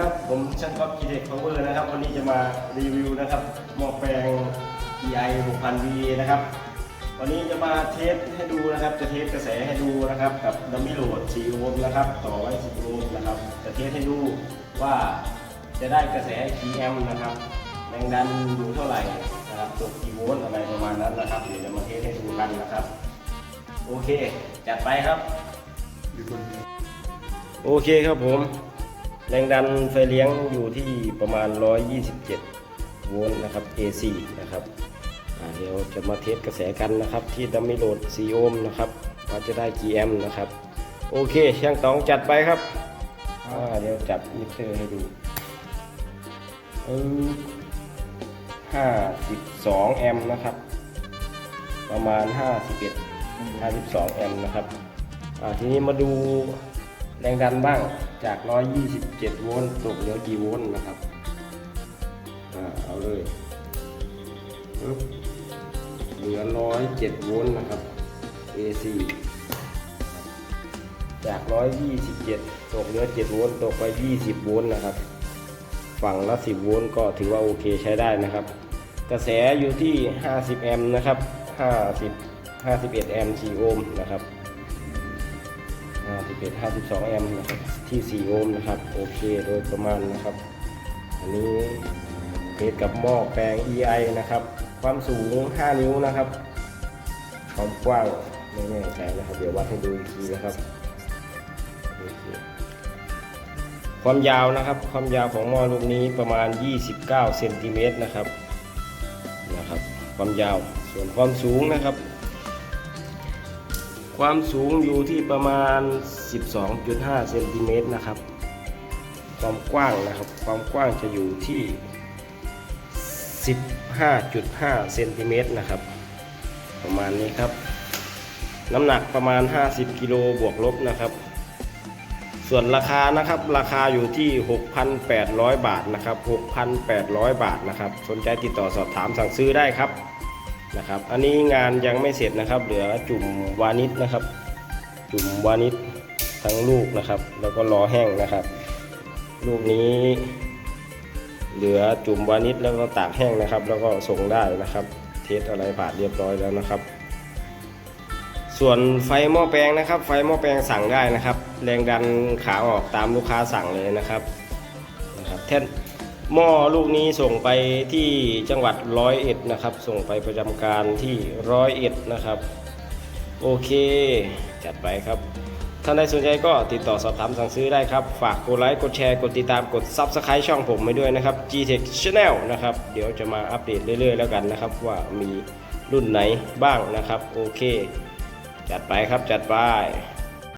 ครับผมช่างก๊อฟกีเด็กพาวเวอร์นะครับ วันนี้จะมารีวิวนะครับหม้อแปลง EI 6000 VA นะครับ วันนี้จะมาเทสให้ดูนะครับ จะเทสกระแสให้ดูนะครับ กับดัมมี่โหลด4โอห์มนะครับ ต่อไว้10โอห์มนะครับ จะเทสให้ดูว่าจะได้กระแสกี่แอมป์นะครับแรงดันอยู่เท่าไหร่นะครับตกกี่โวลต์อะไรประมาณนั้นนะครับ เดี๋ยวจะมาเทสให้ดูกันนะครับ โอเค จัดไปครับ โอเคครับผม แรงดันไฟเลี้ยงอยู่ที่ประมาณ 127 โวลต์นะครับ AC นะครับเดี๋ยวจะมาเทสกระแสกันนะครับ ที่ดัมมิโหลด4โอห์มนะครับว่าจะได้กี่แอมป์นะครับ โอเคช่างตองจัดไปครับเดี๋ยวจับมิเตอร์ให้ดูเออ52 แอมป์นะครับ ประมาณ 51 52 แอมป์นะครับทีนี้มาดู แรงดันบ้างจาก 127 โวลต์ตกเหลือกี่โวลต์นะครับอเอาเลยเหลือ 107 โวลต์นะครับ AC จาก 127 ตกเหลือ 7 โวลต์ตกไป 20 โวลต์นะครับ ฝั่งละ 10 โวลต์ก็ถือว่าโอเคใช้ได้นะครับ กระแสอยู่ที่ 50 แอมป์นะครับ 50 51 แอมป์4โอห์มนะครับ 51 52 แอมป์นะครับที่ 4 โอห์มนะครับ โอเคโดยประมาณนะครับ อันนี้เทสกับหม้อแปลง EI นะครับ ความสูง 5 นิ้วนะครับ ความกว้างไม่แน่ใจนะครับ เดี๋ยววัดให้ดูอีกทีนะครับโอเคความยาวนะครับ ความยาวของหม้อลูกนี้ประมาณ 29 เซนติเมตรนะครับ นะครับ ความยาว ส่วนความสูงนะครับ ความสูงอยู่ที่ประมาณ 12.5เซนติเมตรนะครับ ความกว้างนะครับ ความกว้างจะอยู่ที่ 15.5เซนติเมตรนะครับ ประมาณนี้ครับ น้ำหนักประมาณ 50กิโลบวกลบนะครับ ส่วนราคานะครับ ราคาอยู่ที่ 6,800 บาทนะครับ 6,800 บาทนะครับ สนใจติดต่อสอบถามสั่งซื้อได้ครับ นะครับ อันนี้งานยังไม่เสร็จนะครับ เหลือจุ่มวานิชนะครับ จุ่มวานิชทั้งลูกนะครับ แล้วก็รอแห้งนะครับ ลูกนี้เหลือจุ่มวานิชแล้วก็ตากแห้งนะครับ แล้วก็ส่งได้นะครับ เทสอะไรผ่านเรียบร้อยแล้วนะครับ ส่วนไฟหม้อแปลงนะครับ ไฟหม้อแปลงสั่งได้นะครับ แรงดันขาออกตามลูกค้าสั่งเลยนะครับนะครับแท่น หม้อลูกนี้ส่งไปที่จังหวัดร้อยเอ็ดนะครับ ส่งไปประจำการที่ร้อยเอ็ดนะครับ โอเค จัดไปครับท่านใดสนใจก็ติดต่อสอบถามสั่งซื้อได้ครับ ฝากกดไลค์ กดแชร์ กดติดตาม กด Subscribe ช่องผมไปด้วยนะครับ Gtech Channel นะครับ เดี๋ยวจะมาอัปเดตเรื่อยๆ แล้วกันนะครับ ว่ามีรุ่นไหนบ้างนะครับ โอเค จัดไปครับจัดไป